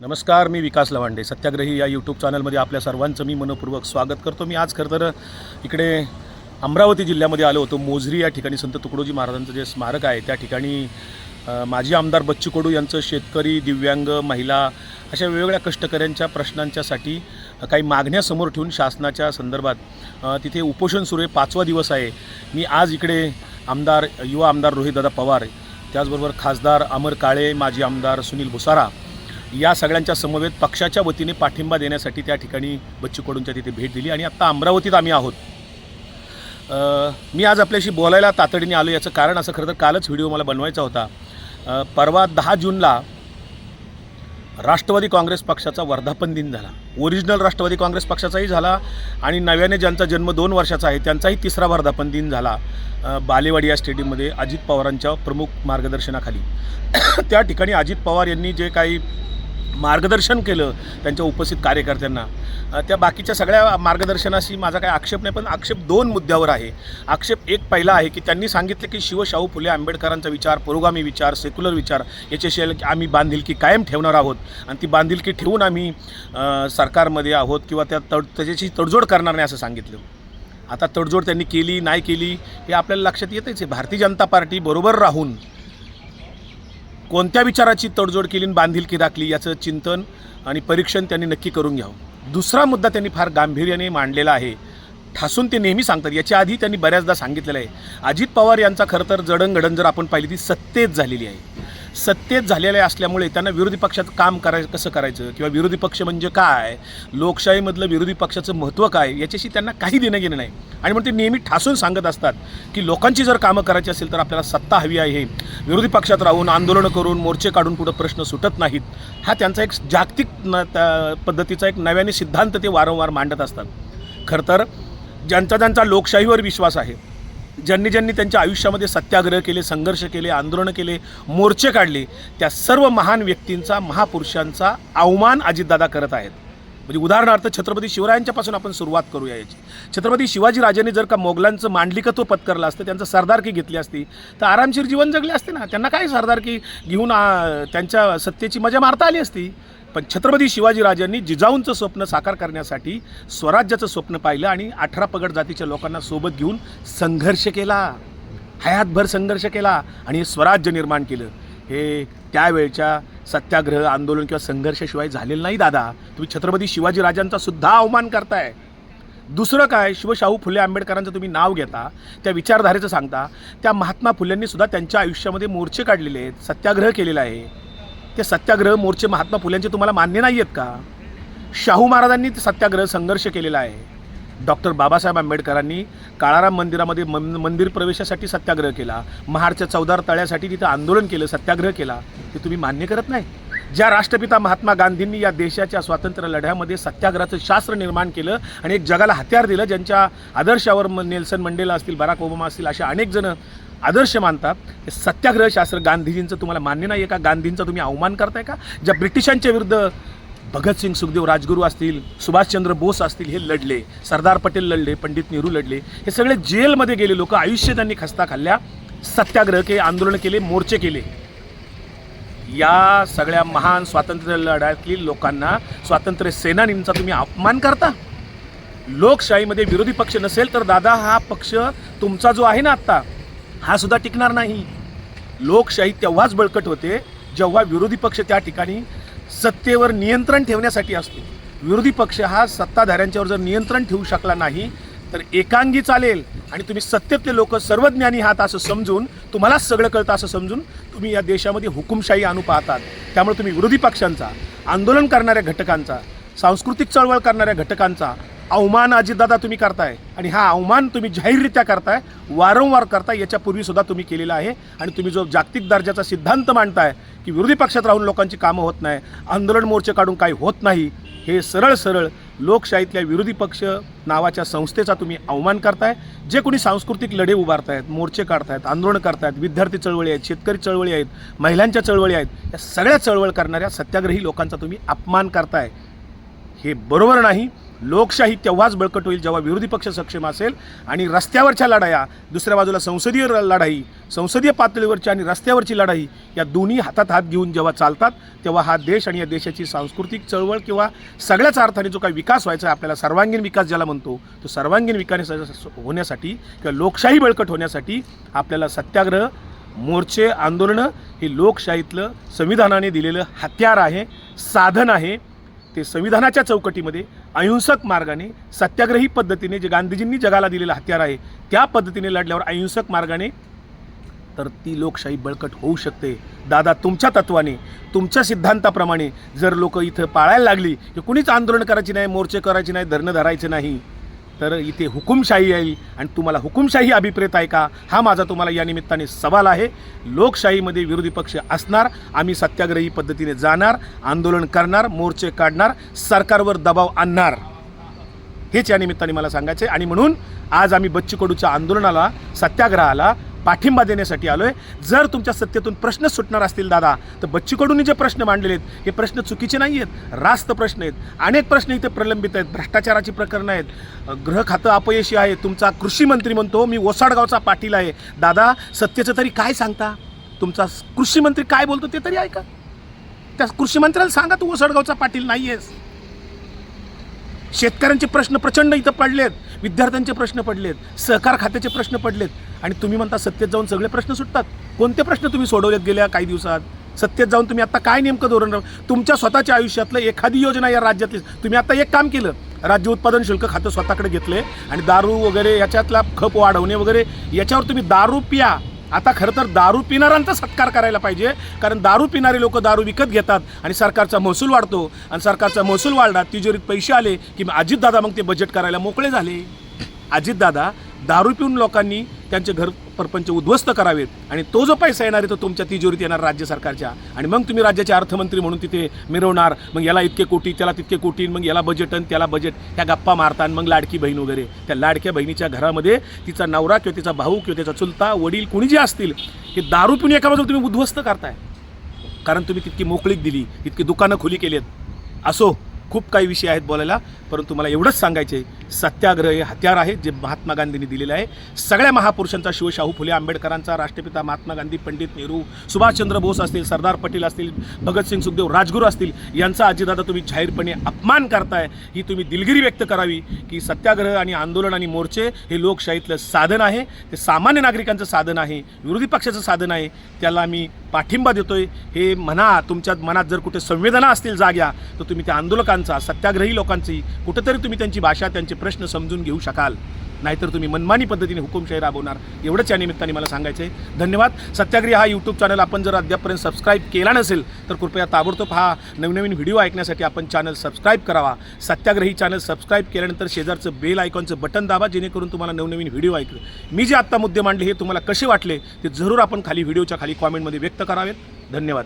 नमस्कार मी विकास लवांडे. सत्याग्रही या यूट्यूब चॅनलमध्ये आपल्या सर्वांचं मी मनपूर्वक स्वागत करतो. मी आज खरं तर इकडे अमरावती जिल्ह्यामध्ये आलो होतो. मोझरी या ठिकाणी संत तुकडोजी महाराजांचं जे स्मारक आहे त्या ठिकाणी माजी आमदार बच्चू कडू यांचं शेतकरी दिव्यांग महिला अशा वेगवेगळ्या कष्टकऱ्यांच्या प्रश्नांच्यासाठी काही मागण्या समोर ठेवून शासनाच्या संदर्भात तिथे उपोषण सुरू आहे. पाचवा दिवस आहे. मी आज इकडे आमदार युवा आमदार रोहितदादा पवार त्याचबरोबर खासदार अमर काळे माजी आमदार सुनील भुसारा या सगळ्यांच्या समवेत पक्षाच्या वतीने पाठिंबा देण्यासाठी त्या ठिकाणी बच्चू कडूंच्या तिथे भेट दिली आणि आत्ता अमरावतीत आम्ही आहोत. मी आज आपल्याशी बोलायला तातडीने आलो याचं कारण असं खरं तर कालच व्हिडिओ मला बनवायचा होता. परवा दहा जूनला राष्ट्रवादी काँग्रेस पक्षाचा वर्धापन दिन झाला. ओरिजिनल राष्ट्रवादी काँग्रेस पक्षाचाही झाला आणि नव्याने ज्यांचा जन्म दोन वर्षाचा आहे त्यांचाही तिसरा वर्धापन दिन झाला बालेवाडी या स्टेडियममध्ये अजित पवारांच्या प्रमुख मार्गदर्शनाखाली. त्या ठिकाणी अजित पवार यांनी जे काही मार्गदर्शन केलं त्यांच्या उपस्थित कार्यकर्त्यांना. त्या बाकीच्या सगळ्या मार्गदर्शनाशी माझा काही आक्षेप नाही पण आक्षेप दोन मुद्द्यावर आहे. आक्षेप एक पहिला आहे की त्यांनी सांगितलं की शिव शाहू फुले आंबेडकरांचा विचार पुरोगामी विचार सेक्युलर विचार याच्याशी आम्ही बांधिलकी कायम ठेवणार आहोत. आणि ती बांधिलकी ठेवून आम्ही सरकारमध्ये आहोत किंवा त्या तड त्याच्याशी तडजोड करणार नाही असं सांगितलं. आता तडजोड त्यांनी केली नाही केली हे आपल्याला लक्षात येतच आहे. भारतीय जनता पार्टी बरोबर राहून कोणत्या विचाराची तडजोड केली आणि बांधिलकी राखली याचं चिंतन आणि परीक्षण त्यांनी नक्की करून घ्यावं? दुसरा मुद्दा त्यांनी फार गांभीर्याने मांडलेला आहे. ठासून ते नेहमी सांगतात. याच्या आधी त्यांनी बऱ्याचदा सांगितलेलं आहे. अजित पवार यांचा खरं तर जडणघडण जर आपण पाहिली ती सत्तेत झालेली आहे. सत्तेत झालेले असल्यामुळे त्यांना विरोधी पक्षात काम करायचं कसं करायचं? किंवा विरोधी पक्ष म्हणजे काय? लोकशाहीमधलं विरोधी पक्षाचं महत्त्व काय? याच्याशी त्यांना काही देणं घेणं नाही. आणि म्हणून ते नेहमी ठासून सांगत असतात की लोकांची जर कामं करायची असेल तर आपल्याला सत्ता हवी आहे. विरोधी पक्षात राहून आंदोलनं करून मोर्चे काढून पुढं प्रश्न सुटत नाहीत. हा त्यांचा एक जागतिक न त्या पद्धतीचा एक नव्याने सिद्धांत ते वारंवार मांडत असतात. खरं तर ज्यांचा ज्यांचा लोकशाहीवर विश्वास आहे ज्यांनी ज्यांनी त्यांच्या आयुष्यामध्ये सत्याग्रह केले संघर्ष केले आंदोलनं केले मोर्चे काढले त्या सर्व महान व्यक्तींचा महापुरुषांचा अवमान अजितदादा करत आहेत. म्हणजे उदाहरणार्थ छत्रपती शिवरायांच्यापासून आपण सुरुवात करूया याची. छत्रपती शिवाजीराजांनी जर का मोगलांचं मांडलिकत्व पत्करलं असतं त्यांचं सरदारकी घेतली असती तर आरामशीर जीवन जगले असते ना. त्यांना काय सरदारकी घेऊन त्यांच्या सत्तेची मजा मारता आली असती? पण छत्रपती शिवाजीराजांनी जिजाऊंचं स्वप्न साकार करण्यासाठी स्वराज्याचं स्वप्न पाहिलं आणि अठरा पगड जातीच्या लोकांना सोबत घेऊन संघर्ष केला. हयातभर संघर्ष केला आणि स्वराज्य निर्माण केलं. हे त्यावेळच्या सत्याग्रह आंदोलन किंवा संघर्षाशिवाय झालेलं नाही दादा. तुम्ही छत्रपती शिवाजीराजांचा सुद्धा अवमान करताय. दुसरं काय शिवशाहू फुले आंबेडकरांचं तुम्ही नाव घेता त्या विचारधारेचं सांगता. त्या महात्मा फुल्यांनी सुद्धा त्यांच्या आयुष्यामध्ये मोर्चे काढलेले आहेत सत्याग्रह केलेला आहे. ते सत्याग्रह मोर्चे महात्मा फुल्यांचे तुम्हाला मान्य नाही आहेत का? शाहू महाराजांनी ते सत्याग्रह संघर्ष केलेला आहे. डॉक्टर बाबासाहेब आंबेडकरांनी काळाराम मंदिरामध्ये मन मंदिर प्रवेशासाठी सत्याग्रह केला. महाडच्या चौदार तळ्यासाठी तिथं आंदोलन केलं सत्याग्रह केला. ते तुम्ही मान्य करत नाही? ज्या राष्ट्रपिता महात्मा गांधींनी या देशाच्या स्वातंत्र्य लढ्यामध्ये सत्याग्रहाचं शास्त्र निर्माण केलं आणि एक जगाला हत्यार दिलं ज्यांच्या आदर्शावर नेल्सन मंडेला असतील बराक ओबामा असतील अशा अनेक जण आदर्श मानतात. हे सत्याग्रह शास्त्र गांधीजींचं तुम्हाला मान्य नाही आहे का? गांधींचा तुम्ही अवमान करताय का? ज्या ब्रिटिशांच्या विरुद्ध भगतसिंग सुखदेव राजगुरू असतील सुभाषचंद्र बोस असतील हे लढले सरदार पटेल लढले पंडित नेहरू लढले हे सगळे जेलमध्ये गेले लोक आयुष्य त्यांनी खस्ता खाल्ल्या सत्याग्रह के आंदोलन केले मोर्चे केले. या सगळ्या महान स्वातंत्र्य लढ्यातील लोकांना स्वातंत्र्य सेनानींचा तुम्ही अपमान करता? लोकशाहीमध्ये विरोधी पक्ष नसेल तर दादा हा पक्ष तुमचा जो आहे ना आत्ता हा सुद्धा टिकणार नाही. लोकशाही तेव्हाच बळकट होते जेव्हा विरोधी पक्ष त्या ठिकाणी सत्तेवर नियंत्रण ठेवण्यासाठी असतो. विरोधी पक्ष हा सत्ताधाऱ्यांच्यावर जर नियंत्रण ठेवू शकला नाही तर एकांगी चालेल. आणि तुम्ही सत्तेतले लोक सर्वज्ञानी आहात असं समजून तुम्हालाच सगळं कळतं असं समजून तुम्ही या देशामध्ये हुकुमशाही आणू पाहतात. त्यामुळे तुम्ही विरोधी पक्षांचा आंदोलन करणाऱ्या घटकांचा सांस्कृतिक चळवळ करणाऱ्या घटकांचा अवमान अजितदादा तुम्ही करताय आणि हा अवमान तुम्ही जाहीररित्या करताय वारंवार करताय याच्यापूर्वी सुद्धा तुम्ही केलेला आहे. आणि तुम्ही जो जागतिक दर्जाचा सिद्धांत मांडताय की विरोधी पक्षात राहून लोकांची कामं होत नाही आंदोलन मोर्चे काढून काही होत नाही हे सरळ सरळ लोकशाहीतल्या विरोधी पक्ष नावाच्या संस्थेचा तुम्ही अवमान करताय. जे कोणी सांस्कृतिक लढे उभारतायत मोर्चे काढतायत आंदोलन करतायत विद्यार्थी चळवळी आहेत शेतकरी चळवळी आहेत महिलांच्या चळवळी आहेत या सगळ्या चळवळ करणाऱ्या सत्याग्रही लोकांचा तुम्ही अपमान करताय. हे बरोबर नाही. लोकशाही तेव्हाच बळकट होईल जेव्हा विरोधी पक्ष सक्षम असेल. आणि रस्त्यावरच्या लढाया दुसऱ्या बाजूला संसदीय लढाई संसदीय पातळीवरची आणि रस्त्यावरची लढाई या दोन्ही हातात हात घेऊन जेव्हा चालतात तेव्हा हा देश आणि या देशाची सांस्कृतिक चळवळ किंवा सगळ्याच अर्थाने जो काही विकास व्हायचा आहे आपल्याला सर्वांगीण विकास ज्याला म्हणतो तो सर्वांगीण विकास होण्यासाठी किंवा लोकशाही बळकट होण्यासाठी आपल्याला सत्याग्रह मोर्चे आंदोलनं हे लोकशाहीतलं संविधानाने दिलेलं हत्यार आहे साधन आहे. ते संविधानाच्या चौकटीमध्ये अहिंसक मार्गाने सत्याग्रही पद्धतीने जे गांधीजींनी जगाला दिलेलं हत्यार आहे त्या पद्धतीने लढल्यावर अहिंसक मार्गाने तर ती लोकशाही बळकट होऊ शकते. दादा तुमच्या तत्वाने तुमच्या सिद्धांताप्रमाणे जर लोक इथं पाळायला लागली की कुणीच आंदोलन करायची नाही मोर्चे करायचे नाही धरणं धरायचे नाही तर इथे हुकुमशाही येईल आणि तुम्हाला हुकुमशाही अभिप्रेत आहे का? हा माझा तुम्हाला या निमित्ताने सवाल आहे. लोकशाहीमध्ये विरोधी पक्ष असणार आम्ही सत्याग्रही पद्धतीने जाणार आंदोलन करणार मोर्चे काढणार सरकारवर दबाव आणणार. हेच या निमित्ताने मला सांगायचे आणि म्हणून आज आम्ही बच्चू कडूच्या आंदोलनाला सत्याग्रहाला पाठिंबा देण्यासाठी आलो आहे जर तुमच्या सत्तेतून प्रश्न सुटणार असतील दादा तर बच्चीकडूनही जे प्रश्न मांडलेले आहेत हे प्रश्न चुकीचे नाही आहेत रास्त प्रश्न आहेत. अनेक प्रश्न इथे प्रलंबित आहेत. भ्रष्टाचाराची प्रकरणं आहेत. गृह खातं अपयशी आहे. तुमचा कृषी मंत्री म्हणतो मी ओसाडगावचा पाटील आहे. दादा सत्तेचं तरी काय सांगता? तुमचा कृषी मंत्री काय बोलतो ते तरी ऐका. त्या कृषी मंत्र्याला सांगा तू ओसाडगावचा पाटील नाही आहेस शेतकऱ्यांचे प्रश्न प्रचंड इथं पडलेत. विद्यार्थ्यांचे प्रश्न पडलेत सहकार खात्याचे प्रश्न पडलेत. आणि तुम्ही म्हणता सत्तेत जाऊन सगळे प्रश्न सुटतात. कोणते प्रश्न तुम्ही सोडवलेत गेल्या काही दिवसात? सत्तेत जाऊन तुम्ही आता काय नेमकं धोरण तुमच्या स्वतःच्या आयुष्यातलं एखादी योजना या राज्यातली तुम्ही आता एक काम केलं. राज्य उत्पादन शुल्क खातं स्वतःकडे घेतले आणि दारू वगैरे याच्यातला खप वाढवणे वगैरे याच्यावर तुम्ही दारू पिया. आता खरं तर दारू पिणाऱ्यांचा सत्कार करायला पाहिजे कारण दारू पिणारे लोक दारू विकत घेतात आणि सरकारचा महसूल वाढतो. आणि सरकारचा महसूल वाढला तिजोरीत पैसे आले की मग अजितदादा मग ते बजेट करायला मोकळे झाले. अजितदादा दारू पिऊन लोकांनी त्यांचे घर परपंच उद्ध्वस्त करावेत. आणि तो जो पैसा येणार आहे तो तुमच्या तिजोरीत येणार राज्य सरकारच्या. आणि मग तुम्ही राज्याचे अर्थमंत्री म्हणून तिथे मिरवणार. मग याला इतके कोटी त्याला तितके कोटी मग याला बजेट आणि त्याला बजेट ह्या गप्पा मारता आणि मग लाडकी बहीण वगैरे. त्या लाडक्या बहिणीच्या घरामध्ये तिचा नवरा किंवा तिचा भाऊ किंवा त्याचा चुलता वडील कुणी जे असतील हे दारू पिऊन एका बाजूला तुम्ही उद्ध्वस्त करताय. कारण तुम्ही तितकी मोकळीक दिली तितकी दुकानं खुली केलीत. असो. खूप काही विषय आहेत बोलायला परंतु मला एवढंच सांगायचं आहे सत्याग्रह हे हत्यार आहे जे महात्मा गांधींनी दिलेलं आहे. सगळ्या महापुरुषांचा शिवशाहू फुले आंबेडकरांचा राष्ट्रपिता महात्मा गांधी पंडित नेहरू सुभाषचंद्र बोस असतील सरदार पटेल असतील भगतसिंग सुखदेव राजगुरू असतील यांचा अजितदादा तुम्ही जाहीरपणे अपमान करताय ही तुम्ही दिलगिरी व्यक्त करावी की सत्याग्रह आणि आंदोलन आणि मोर्चे हे लोकशाहीतलं साधन आहे. ते सामान्य नागरिकांचं साधन आहे विरोधी पक्षाचं साधन आहे. त्याला मी पाठिंबा देतोय. हे म्हणा तुमच्या मनात जर कुठे संवेदना असतील जाग्या तर तुम्ही त्या लोकांचा सत्याग्रही लोकांची कुठंतरी तुम्ही त्यांची भाषा त्यांचे प्रश्न समजून घेऊ शकाल. नाहीतर तुम्ही मनमानी पद्धतीने हुकुमशाही राबवणार. एवढंच या निमित्ताने मला सांगायचं आहे धन्यवाद. सत्याग्रही हा यूट्यूब चॅनल आपण जर अद्यापपर्यंत सबस्क्राईब केला नसेल तर कृपया ताबडतोब हा नवनवीन व्हिडिओ ऐकण्यासाठी आपण चॅनल सबस्क्राईब करावा. सत्याग्रही चॅनल सबस्क्राईब केल्यानंतर शेजारचं बेल आयकॉनचं बटन दाबा जेणेकरून तुम्हाला नवनवीन व्हिडिओ ऐकलं मी जे आत्ता मुद्दे मांडले हे तुम्हाला कसे वाटले ते जरूर आपण खाली व्हिडिओच्या खाली कॉमेंटमध्ये व्यक्त करावेत. धन्यवाद.